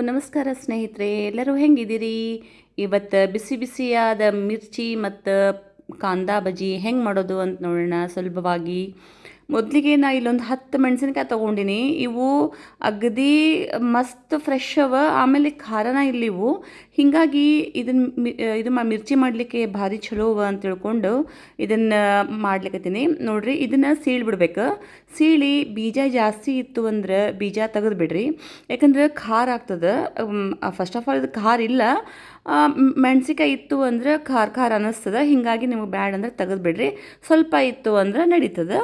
ನಮಸ್ಕಾರ ಸ್ನೇಹಿತರೆ, ಎಲ್ಲರೂ ಹೆಂಗಿದ್ದೀರಿ? ಇವತ್ತು ಬಿಸಿ ಬಿಸಿಯಾದ ಮಿರ್ಚಿ ಮತ್ತು ಕಾಂದಾ ಬಜ್ಜಿ ಹೆಂಗೆ ಮಾಡೋದು ಅಂತ ನೋಡೋಣ ಸುಲಭವಾಗಿ. ಮೊದಲಿಗೆ ನಾ ಇಲ್ಲೊಂದು ಹತ್ತು ಮೆಣಸಿನ್ಕಾಯಿ ತೊಗೊಂಡಿನಿ. ಇವು ಅಗದಿ ಮಸ್ತ್ ಫ್ರೆಶ್ ಅವ, ಆಮೇಲೆ ಖಾರನ ಇಲ್ಲಿವು ಹೀಗಾಗಿ ಇದನ್ನು ಇದು ಮಾ ಮಿರ್ಚಿ ಮಾಡಲಿಕ್ಕೆ ಭಾರಿ ಚಲೋ ಅವ ಅಂತ ತಿಳ್ಕೊಂಡು ಇದನ್ನು ಮಾಡ್ಲಿಕ್ಕತ್ತೀನಿ ನೋಡಿರಿ, ಇದನ್ನು ಸೀಳಿ ಬಿಡ್ಬೇಕು. ಸೀಳಿ ಬೀಜ ಜಾಸ್ತಿ ಇತ್ತು ಅಂದ್ರೆ ಬೀಜ ತೆಗೆದು ಬಿಡ್ರಿ. ಯಾಕಂದ್ರೆ ಖಾರ ಆಗ್ತದೆ. ಫಸ್ಟ್ ಆಫ್ ಆಲ್ ಇದು ಖಾರ ಇಲ್ಲ. ಮೆಣಸಿಕಾಯಿ ಇತ್ತು ಅಂದ್ರೆ ಖಾರ ಖಾರ ಅನ್ನಿಸ್ತದೆ ಹೀಗಾಗಿ ನಿಮಗೆ ಬ್ಯಾಡ್ ಅಂದ್ರೆ ತೆಗೆದು ಬಿಡ್ರಿ. ಸ್ವಲ್ಪ ಇತ್ತು ಅಂದ್ರೆ ನಡೀತದೆ.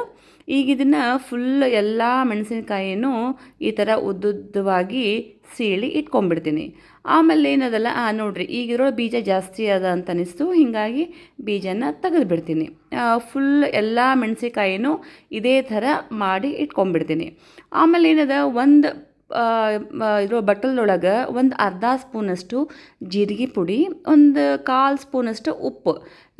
ಈಗ ಇದನ್ನು ಫುಲ್ ಎಲ್ಲ ಮೆಣಸಿನಕಾಯಿಯನ್ನು ಈ ಥರ ಉದ್ದುದ್ದವಾಗಿ ಸೀಳಿ ಇಟ್ಕೊಂಡ್ಬಿಡ್ತೀನಿ. ಆಮೇಲೆ ಏನದಲ್ಲ, ಆ ನೋಡ್ರಿ, ಈಗಿರೋ ಬೀಜ ಜಾಸ್ತಿ ಅದ ಅಂತ ಅನಿಸ್ತು, ಹೀಗಾಗಿ ಬೀಜನ ತೆಗೆದು ಬಿಡ್ತೀನಿ ಫುಲ್ ಎಲ್ಲ ಮೆಣಸಿನಕಾಯಿನೂ ಇದೇ ಥರ ಮಾಡಿ ಇಟ್ಕೊಂಡ್ಬಿಡ್ತೀನಿ. ಆಮೇಲೆ ಏನದ, ಒಂದು ಇದ್ರ ಬಟ್ಟಲ್ದೊಳಗೆ ಒಂದು ಅರ್ಧ ಸ್ಪೂನಷ್ಟು ಜೀರಿಗೆ ಪುಡಿ, ಒಂದು ಕಾಲು ಸ್ಪೂನಷ್ಟು ಉಪ್ಪು,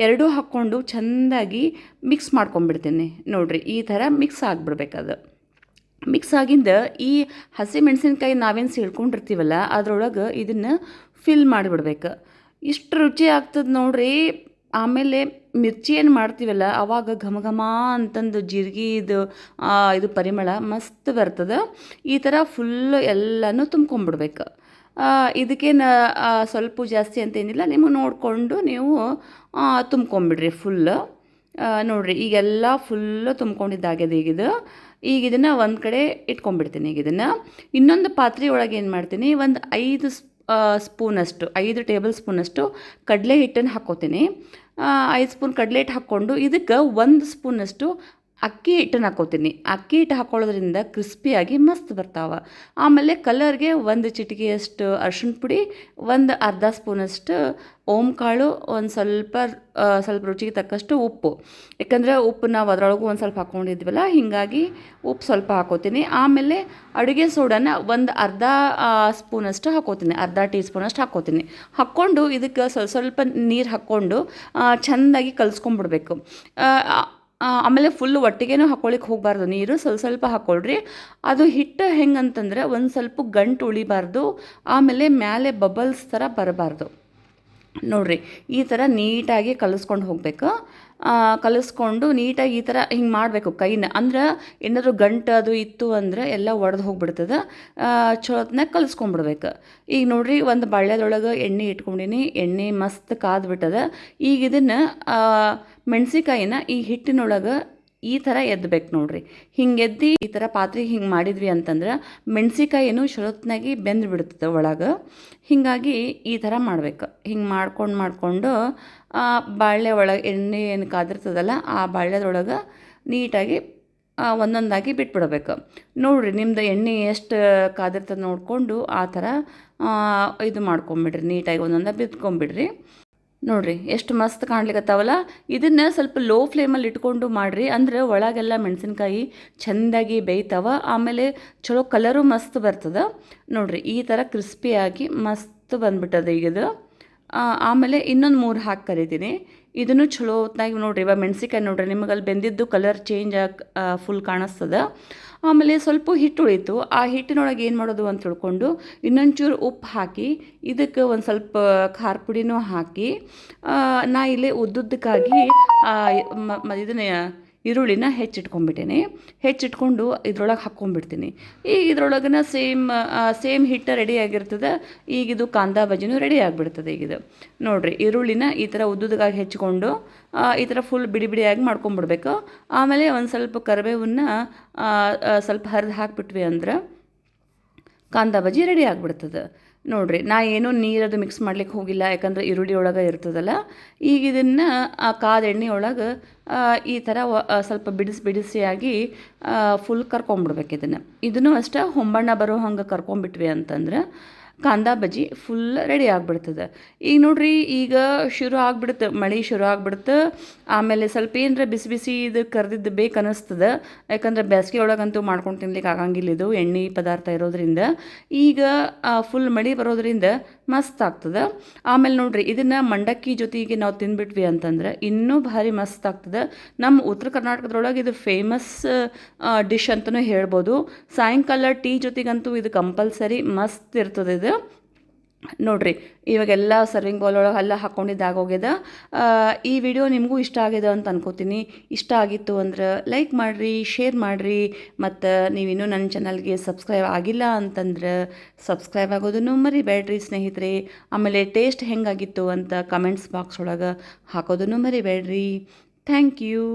ಎರಡೂ ಹಾಕ್ಕೊಂಡು ಚೆಂದಾಗಿ ಮಿಕ್ಸ್ ಮಾಡ್ಕೊಂಬಿಡ್ತೀನಿ ನೋಡಿರಿ, ಈ ಥರ ಮಿಕ್ಸ್ ಆಗಿಬಿಡ್ಬೇಕದು ಮಿಕ್ಸ್ ಆಗಿಂದ ಈ ಹಸಿ ಮೆಣಸಿನ್ಕಾಯಿ ನಾವೇನು ಸೇಳ್ಕೊಂಡಿರ್ತೀವಲ್ಲ, ಅದರೊಳಗೆ ಇದನ್ನು ಫಿಲ್ ಮಾಡಿಬಿಡ್ಬೇಕು. ಇಷ್ಟು ರುಚಿ ಆಗ್ತದೆ ನೋಡಿರಿ. ಆಮೇಲೆ ಮಿರ್ಚಿ ಏನು ಮಾಡ್ತೀವಲ್ಲ ಆವಾಗ ಘಮ ಘಮ ಅಂತಂದು ಜೀರಿಗೆ ಇದು ಇದು ಪರಿಮಳ ಮಸ್ತ್ ಬರ್ತದೆ. ಈ ಥರ ಫುಲ್ ಎಲ್ಲನೂ ತುಂಬ್ಕೊಂಡ್ಬಿಡ್ಬೇಕು ಇದಕ್ಕೇನು ಸ್ವಲ್ಪ ಜಾಸ್ತಿ ಅಂತೇನಿಲ್ಲ ನಿಮಗೆ ನೋಡಿಕೊಂಡು ನೀವು ತುಂಬ್ಕೊಂಬಿಡ್ರಿ ಫುಲ್ಲು ನೋಡಿರಿ, ಈಗೆಲ್ಲ ಫುಲ್ಲು ತುಂಬ್ಕೊಂಡಿದ್ದಾಗ್ಯದ ಈಗಿದು. ಈಗ ಇದನ್ನು ಒಂದು ಕಡೆ ಇಟ್ಕೊಂಡ್ಬಿಡ್ತೀನಿ ಈಗ ಇದನ್ನು. ಇನ್ನೊಂದು ಪಾತ್ರೆ ಒಳಗೆ ಏನು ಮಾಡ್ತೀನಿ, ಒಂದು ಐದು ಸ್ಪೂನಷ್ಟು, ಐದು ಟೇಬಲ್ ಸ್ಪೂನಷ್ಟು ಕಡಲೆ ಹಿಟ್ಟನ್ನು ಹಾಕ್ಕೋತೀನಿ ಐದು ಸ್ಪೂನ್ ಕಡಲೆ ಹಿಟ್ಟು ಹಾಕ್ಕೊಂಡು ಇದಕ್ಕೆ ಒಂದು ಸ್ಪೂನಷ್ಟು ಅಕ್ಕಿ ಹಿಟ್ಟನ್ನು ಹಾಕೋತೀನಿ ಅಕ್ಕಿ ಹಿಟ್ಟು ಹಾಕೊಳ್ಳೋದ್ರಿಂದ ಕ್ರಿಸ್ಪಿಯಾಗಿ ಮಸ್ತ್ ಬರ್ತಾವೆ. ಆಮೇಲೆ ಕಲರ್ಗೆ ಒಂದು ಚಿಟಿಕೆಯಷ್ಟು ಅರ್ಶಿಣ ಪುಡಿ, ಒಂದು ಅರ್ಧ ಸ್ಪೂನಷ್ಟು ಓಂಕಾಳು, ಒಂದು ಸ್ವಲ್ಪ ಸ್ವಲ್ಪ ರುಚಿಗೆ ತಕ್ಕಷ್ಟು ಉಪ್ಪು. ಯಾಕಂದರೆ ಉಪ್ಪು ನಾವು ಅದರೊಳಗೂ ಒಂದು ಸ್ವಲ್ಪ ಹಾಕ್ಕೊಂಡಿದ್ವಲ್ಲ ಹೀಗಾಗಿ ಉಪ್ಪು ಸ್ವಲ್ಪ ಹಾಕೋತೀನಿ ಆಮೇಲೆ ಅಡುಗೆ ಸೋಡನ್ನ ಒಂದು ಅರ್ಧ ಸ್ಪೂನಷ್ಟು ಹಾಕೋತೀನಿ ಅರ್ಧ ಟೀ ಸ್ಪೂನಷ್ಟು ಹಾಕೋತೀನಿ ಹಾಕ್ಕೊಂಡು ಇದಕ್ಕೆ ಸ್ವಲ್ಪ ಸ್ವಲ್ಪ ನೀರು ಹಾಕ್ಕೊಂಡು ಚೆಂದಾಗಿ ಕಲಿಸ್ಕೊಂಡ್ಬಿಡ್ಬೇಕು ಆಮೇಲೆ ಫುಲ್ ಒಟ್ಟಿಗೆನೂ ಹಾಕ್ಕೊಳಿಕ್ಕೆ ಹೋಗಬಾರ್ದು. ನೀರು ಸ್ವಲ್ಪ ಸ್ವಲ್ಪ ಹಾಕ್ಕೊಳ್ರಿ ಅದು ಹಿಟ್ಟು ಹೆಂಗಂತಂದ್ರೆ ಒಂದು ಸ್ವಲ್ಪ ಗಂಟು ಉಳಿಬಾರ್ದು. ಆಮೇಲೆ ಮೇಲೆ ಬಬಲ್ಸ್ ಥರ ಬರಬಾರ್ದು. ನೋಡಿರಿ, ಈ ಥರ ನೀಟಾಗಿ ಕಲಿಸ್ಕೊಂಡು ಹೋಗಬೇಕು. ಕಲಿಸ್ಕೊಂಡು ನೀಟಾಗಿ ಈ ಥರ ಹಿಂಗೆ ಮಾಡಬೇಕು ಕೈನ. ಅಂದ್ರೆ ಏನಾದರೂ ಗಂಟು ಅದು ಇತ್ತು ಅಂದ್ರೆ ಎಲ್ಲ ಒಡೆದು ಹೋಗ್ಬಿಡ್ತದೆ. ಚಲೋತ್ನಾಗ ಕಲಿಸ್ಕೊಂಡ್ಬಿಡ್ಬೇಕು. ಈಗ ನೋಡ್ರಿ ಒಂದು ಬಳ್ಳ್ಯದೊಳಗೆ ಎಣ್ಣೆ ಇಟ್ಕೊಂಡಿನಿ. ಎಣ್ಣೆ ಮಸ್ತ್ ಕಾದ್ಬಿಟ್ಟದ. ಈಗ ಇದನ್ನು ಮೆಣಸಿಕಾಯಿನ ಈ ಹಿಟ್ಟಿನೊಳಗೆ ಈ ಥರ ಎದ್ದಬೇಕು ನೋಡ್ರಿ. ಹಿಂಗೆ ಎದ್ದು ಈ ಥರ ಪಾತ್ರೆ ಹಿಂಗೆ ಮಾಡಿದ್ವಿ ಅಂತಂದ್ರೆ ಮೆಣಸಿಕಾಯಿನೂ ಶರತ್ನಾಗಿ ಬೆಂದು ಬಿಡ್ತದೆ ಒಳಗೆ. ಹೀಗಾಗಿ ಈ ಥರ ಮಾಡ್ಬೇಕು. ಹಿಂಗೆ ಮಾಡ್ಕೊಂಡು ಮಾಡಿಕೊಂಡು ಬಾಳೆ ಒಳಗೆ ಎಣ್ಣೆ ಏನು ಕಾದಿರ್ತದಲ್ಲ ಆ ಬಾಳ್ಯದೊಳಗೆ ನೀಟಾಗಿ ಒಂದೊಂದಾಗಿ ಬಿಟ್ಬಿಡ್ಬೇಕು. ನೋಡಿರಿ ನಿಮ್ಮದು ಎಣ್ಣೆ ಎಷ್ಟು ಕಾದಿರ್ತದೆ ನೋಡಿಕೊಂಡು ಆ ಥರ ಇದು ಮಾಡ್ಕೊಂಬಿಡ್ರಿ. ನೀಟಾಗಿ ಒಂದೊಂದಾಗಿ ಬಿತ್ಕೊಂಬಿಡ್ರಿ. ನೋಡಿರಿ, ಎಷ್ಟು ಮಸ್ತ್ ಕಾಣ್ಲಿಕ್ಕತ್ತಾವಲ್ಲ ಇದನ್ನು ಸ್ವಲ್ಪ ಲೋ ಫ್ಲೇಮಲ್ಲಿ ಇಟ್ಕೊಂಡು ಮಾಡಿರಿ. ಅಂದರೆ ಒಳಗೆಲ್ಲ ಮೆಣಸಿನ್ಕಾಯಿ ಚೆಂದಾಗಿ ಬೇಯ್ತಾವ. ಆಮೇಲೆ ಚಲೋ ಕಲರು ಮಸ್ತ್ ಬರ್ತದೆ. ನೋಡಿರಿ, ಈ ಥರ ಕ್ರಿಸ್ಪಿಯಾಗಿ ಮಸ್ತ್ ಬಂದ್ಬಿಟ್ಟದ ಈಗಿದು. ಆಮೇಲೆ ಇನ್ನೊಂದು ಮೂರು ಹಾಕಿ ಕರಿತೀನಿ. ಇದನ್ನು ಚಲೋ ಹೊತ್ನಾಗಿ ನೋಡಿರಿ, ಇವಾಗ ಮೆಣಸಿನ್ಕಾಯಿ ನೋಡಿರಿ ನಿಮಗೆ ಅಲ್ಲಿ ಬೆಂದಿದ್ದು ಕಲರ್ ಚೇಂಜ್ ಆಗಿ ಫುಲ್ ಕಾಣಿಸ್ತದೆ. ಆಮೇಲೆ ಸ್ವಲ್ಪ ಹಿಟ್ಟು ಉಳಿತು ಆ ಹಿಟ್ಟಿನೊಳಗೆ ಏನು ಮಾಡೋದು ಅಂತ ತಿಳ್ಕೊಂಡು ಇನ್ನೊಂಚೂರು ಉಪ್ಪು ಹಾಕಿ, ಇದಕ್ಕೆ ಒಂದು ಸ್ವಲ್ಪ ಖಾರ ಪುಡಿನೂ ಹಾಕಿ ನಾ ಇಲ್ಲೇ ಉದ್ದುದ್ದಕ್ಕಾಗಿ ಇದನ್ನ ಈರುಳ್ಳಿನ ಹೆಚ್ಚಿಟ್ಕೊಂಡ್ಬಿಟ್ಟೇನೆ. ಹೆಚ್ಚಿಟ್ಕೊಂಡು ಇದ್ರೊಳಗೆ ಹಾಕ್ಕೊಂಡ್ಬಿಡ್ತೀನಿ ಈಗ ಇದ್ರೊಳಗನ ಸೇಮ್ ಸೇಮ್ ಹಿಟ್ಟು ರೆಡಿ ಆಗಿರ್ತದೆ. ಈಗ ಇದು ಕಾಂದಾ ಬಜ್ಜಿನೂ ರೆಡಿ ಆಗಿಬಿಡ್ತದೆ ಈಗಿದು ನೋಡಿರಿ, ಈರುಳ್ಳಿನ ಈ ಥರ ಉದ್ದುದಗಾಗಿ ಹೆಚ್ಚಿಕೊಂಡು ಈ ಥರ ಫುಲ್ ಬಿಡಿ ಬಿಡಿಯಾಗಿ ಮಾಡ್ಕೊಂಬಿಡ್ಬೇಕು ಆಮೇಲೆ ಒಂದು ಸ್ವಲ್ಪ ಕರಿಬೇವನ್ನ ಸ್ವಲ್ಪ ಹರಿದು ಹಾಕಿಬಿಟ್ವಿ ಅಂದ್ರೆ ಕಾಂದಾ ಬಜ್ಜಿ ರೆಡಿ ಆಗಿಬಿಡ್ತದೆ. ನೋಡಿರಿ, ನಾ ಏನೂ ನೀರದು ಮಿಕ್ಸ್ ಮಾಡ್ಲಿಕ್ಕೆ ಹೋಗಿಲ್ಲ, ಯಾಕಂದ್ರೆ ಈರುಳ್ಳಿ ಒಳಗೆ ಇರ್ತದಲ್ಲ. ಈಗ ಇದನ್ನು, ಆ ಕಾದ ಎಣ್ಣೆ ಒಳಗೆ ಈ ಥರ ಸ್ವಲ್ಪ ಬಿಡಿಸಿ ಬಿಡಿಸಿಯಾಗಿ ಫುಲ್ ಕರ್ಕೊಂಬಿಡ್ಬೇಕು ಇದನ್ನು. ಇದನ್ನು ಅಷ್ಟೇ ಹೊಂಬಣ್ಣ ಬರೋ ಹಂಗೆ ಕರ್ಕೊಂಬಿಟ್ವಿ ಅಂತಂದ್ರೆ ಕಾಂದಾ ಬಜ್ಜಿ ಫುಲ್ ರೆಡಿ ಆಗ್ಬಿಡ್ತದೆ. ಈಗ ನೋಡ್ರಿ, ಈಗ ಶುರು ಆಗ್ಬಿಡುತ್ತೆ, ಮಳೆ ಶುರು ಆಗ್ಬಿಡುತ್ತೆ. ಆಮೇಲೆ ಸ್ವಲ್ಪ ಏನರ ಬಿಸಿ ಬಿಸಿ ಇದು ಕರೆದಿದ್ದು ಬೇಕು ಅನ್ನಿಸ್ತದೆ ಯಾಕಂದ್ರೆ ಬೇಸಿಗೆ ಒಳಗಂತೂ ಮಾಡ್ಕೊಂಡು ತಿನ್ಲಿಕ್ಕೆ ಆಗಂಗಿಲ್ಲ ಇದು, ಎಣ್ಣೆ ಪದಾರ್ಥ ಇರೋದ್ರಿಂದ. ಈಗ ಫುಲ್ ಮಳೆ ಬರೋದ್ರಿಂದ ಮಸ್ತ್ ಆಗ್ತದೆ. ಆಮೇಲೆ ನೋಡ್ರಿ, ಇದನ್ನು ಮಂಡಕ್ಕಿ ಜೊತೆಗೆ ನಾವು ತಿಂದ್ಬಿಟ್ವಿ ಅಂತಂದ್ರೆ ಇನ್ನೂ ಭಾರಿ ಮಸ್ತ್ ಆಗ್ತದೆ. ನಮ್ಮ ಉತ್ತರ ಕರ್ನಾಟಕದೊಳಗೆ ಇದು ಫೇಮಸ್ ಡಿಶ್ ಅಂತಲೂ ಹೇಳ್ಬೋದು. ಸಾಯಂಕಾಲ ಟೀ ಜೊತೆಗಂತೂ ಇದು ಕಂಪಲ್ಸರಿ ಮಸ್ತ್ ಇರ್ತದೆ ಇದು. ನೋಡ್ರಿ ಇವಾಗೆಲ್ಲ ಸರ್ವಿಂಗ್ ಬೌಲ್ ಒಳಗೆ ಎಲ್ಲ ಹಾಕ್ಕೊಂಡಿದ್ದಾಗೋಗ್ಯದ ಈ ವಿಡಿಯೋ ನಿಮಗೂ ಇಷ್ಟ ಆಗ್ಯದ ಅಂತ ಅನ್ಕೋತೀನಿ. ಇಷ್ಟ ಆಗಿತ್ತು ಅಂದ್ರೆ ಲೈಕ್ ಮಾಡಿರಿ ಶೇರ್ ಮಾಡಿರಿ. ಮತ್ತು ನೀವಿನ್ನೂ ನನ್ನ ಚಾನಲ್ಗೆ ಸಬ್ಸ್ಕ್ರೈಬ್ ಆಗಿಲ್ಲ ಅಂತಂದ್ರೆ ಸಬ್ಸ್ಕ್ರೈಬ್ ಆಗೋದನ್ನು ಮರಿಬೇಡ್ರಿ ಸ್ನೇಹಿತರೆ. ಆಮೇಲೆ ಟೇಸ್ಟ್ ಹೆಂಗಾಗಿತ್ತು ಅಂತ ಕಮೆಂಟ್ಸ್ ಬಾಕ್ಸ್ ಒಳಗೆ ಹಾಕೋದನ್ನು ಮರಿಬೇಡ್ರಿ. Thank you